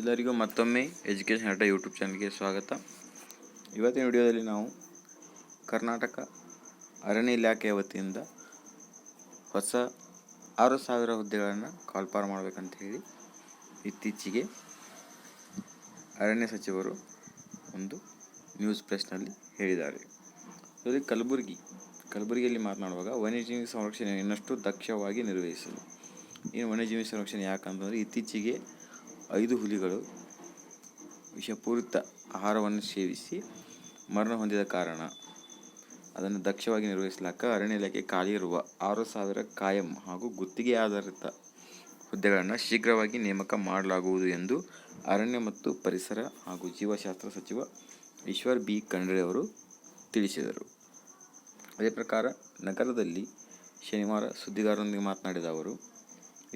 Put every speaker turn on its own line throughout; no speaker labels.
ಎಲ್ಲರಿಗೂ ಮತ್ತೊಮ್ಮೆ ಎಜುಕೇಷನ್ ಅಡ್ಡ ಯೂಟ್ಯೂಬ್ ಚಾನಲ್ಗೆ ಸ್ವಾಗತ. ಇವತ್ತಿನ ವಿಡಿಯೋದಲ್ಲಿ ನಾವು ಕರ್ನಾಟಕ ಅರಣ್ಯ ಇಲಾಖೆಯ ವತಿಯಿಂದ ಹೊಸ ಆರು ಸಾವಿರ ಹುದ್ದೆಗಳನ್ನು ಕಾಲ್ಪಾರ ಮಾಡಬೇಕಂತ ಹೇಳಿ ಇತ್ತೀಚೆಗೆ ಅರಣ್ಯ ಸಚಿವರು ಒಂದು ನ್ಯೂಸ್ ಪ್ರೆಸ್ನಲ್ಲಿ ಹೇಳಿದ್ದಾರೆ. ಅದೇ ಕಲಬುರಗಿ, ಕಲಬುರಗಿಯಲ್ಲಿ ಮಾತನಾಡುವಾಗ ವನ್ಯಜೀವಿ ಸಂರಕ್ಷಣೆ ಇನ್ನಷ್ಟು ದಕ್ಷವಾಗಿ ನಿರ್ವಹಿಸಲು. ಏನು ವನ್ಯಜೀವಿ ಸಂರಕ್ಷಣೆ ಯಾಕಂತಂದರೆ ಇತ್ತೀಚೆಗೆ ಐದು ಹುಲಿಗಳು ವಿಷಪೂರಿತ ಆಹಾರವನ್ನು ಸೇವಿಸಿ ಮರಣ ಹೊಂದಿದ ಕಾರಣ ಅದನ್ನು ದಕ್ಷವಾಗಿ ನಿರ್ವಹಿಸಲಾಕ ಅರಣ್ಯ ಇಲಾಖೆ ಖಾಲಿ ಇರುವ ಆರು ಸಾವಿರ ಕಾಯಂ ಹಾಗೂ ಗುತ್ತಿಗೆ ಆಧಾರಿತ ಹುದ್ದೆಗಳನ್ನು ಶೀಘ್ರವಾಗಿ ನೇಮಕ ಮಾಡಲಾಗುವುದು ಎಂದು ಅರಣ್ಯ ಮತ್ತು ಪರಿಸರ ಹಾಗೂ ಜೀವಶಾಸ್ತ್ರ ಸಚಿವ ಈಶ್ವರ್ ಬಿ. ಖಂಡ್ರೆ ಅವರು ತಿಳಿಸಿದರು. ಅದೇ ಪ್ರಕಾರ ನಗರದಲ್ಲಿ ಶನಿವಾರ ಸುದ್ದಿಗಾರರೊಂದಿಗೆ ಮಾತನಾಡಿದ ಅವರು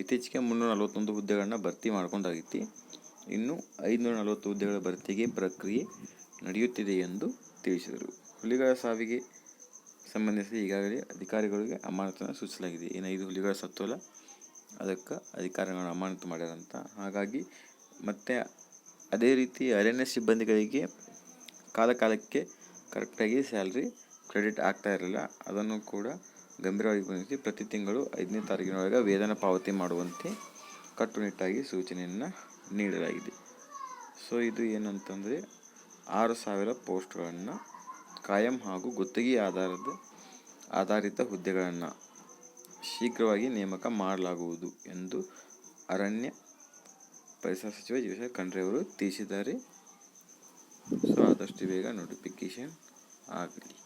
ಇತ್ತೀಚೆಗೆ ಮುನ್ನೂರ ನಲವತ್ತೊಂದು ಹುದ್ದೆಗಳನ್ನು ಭರ್ತಿ ಮಾಡ್ಕೊಂಡಾಗಿತ್ತು. ಇನ್ನು ಐದುನೂರ ನಲವತ್ತು ಹುದ್ದೆಗಳ ಭರ್ತಿಗೆ ಪ್ರಕ್ರಿಯೆ ನಡೆಯುತ್ತಿದೆ ಎಂದು ತಿಳಿಸಿದರು. ಹುಲಿಗಳ ಸಾವಿಗೆ ಸಂಬಂಧಿಸಿ ಈಗಾಗಲೇ ಅಧಿಕಾರಿಗಳಿಗೆ ಅಮಾನತನ್ನು ಸೂಚಿಸಲಾಗಿದೆ. ಏನು ಐದು ಹುಲಿಗಳ ಸತ್ತೋಲ ಅದಕ್ಕೆ ಅಧಿಕಾರಿಗಳನ್ನು ಅಮಾನತು ಮಾಡ್ಯಾರಂತ. ಹಾಗಾಗಿ ಮತ್ತು ಅದೇ ರೀತಿ ಅರಣ್ಯ ಸಿಬ್ಬಂದಿಗಳಿಗೆ ಕಾಲ ಕಾಲಕ್ಕೆ ಕರೆಕ್ಟಾಗಿ ಸ್ಯಾಲ್ರಿ ಕ್ರೆಡಿಟ್ ಆಗ್ತಾ ಇರಲಿಲ್ಲ. ಅದನ್ನು ಕೂಡ ಗಂಭೀರವಾಗಿ ಗಮನಿಸಿ ಪ್ರತಿ ತಿಂಗಳು ಐದನೇ ತಾರೀಕಿನೊಳಗೆ ವೇತನ ಪಾವತಿ ಮಾಡುವಂತೆ ಕಟ್ಟುನಿಟ್ಟಾಗಿ ಸೂಚನೆಯನ್ನು ನೀಡಲಾಗಿದೆ. ಸೊ ಇದು ಏನಂತಂದರೆ ಆರು ಸಾವಿರ ಪೋಸ್ಟ್ಗಳನ್ನು ಕಾಯಂ ಹಾಗೂ ಗುತ್ತಿಗೆ ಆಧಾರದ ಆಧಾರಿತ ಹುದ್ದೆಗಳನ್ನು ಶೀಘ್ರವಾಗಿ ನೇಮಕ ಮಾಡಲಾಗುವುದು ಎಂದು ಅರಣ್ಯ ಪರಿಸರ ಸಚಿವ ಜಗದೀಶ್ ಖಂಡ್ರೆ ಅವರು ತಿಳಿಸಿದ್ದಾರೆ. ಸೊ ಆದಷ್ಟು ಬೇಗ ನೋಟಿಫಿಕೇಶನ್ ಆಗಲಿ.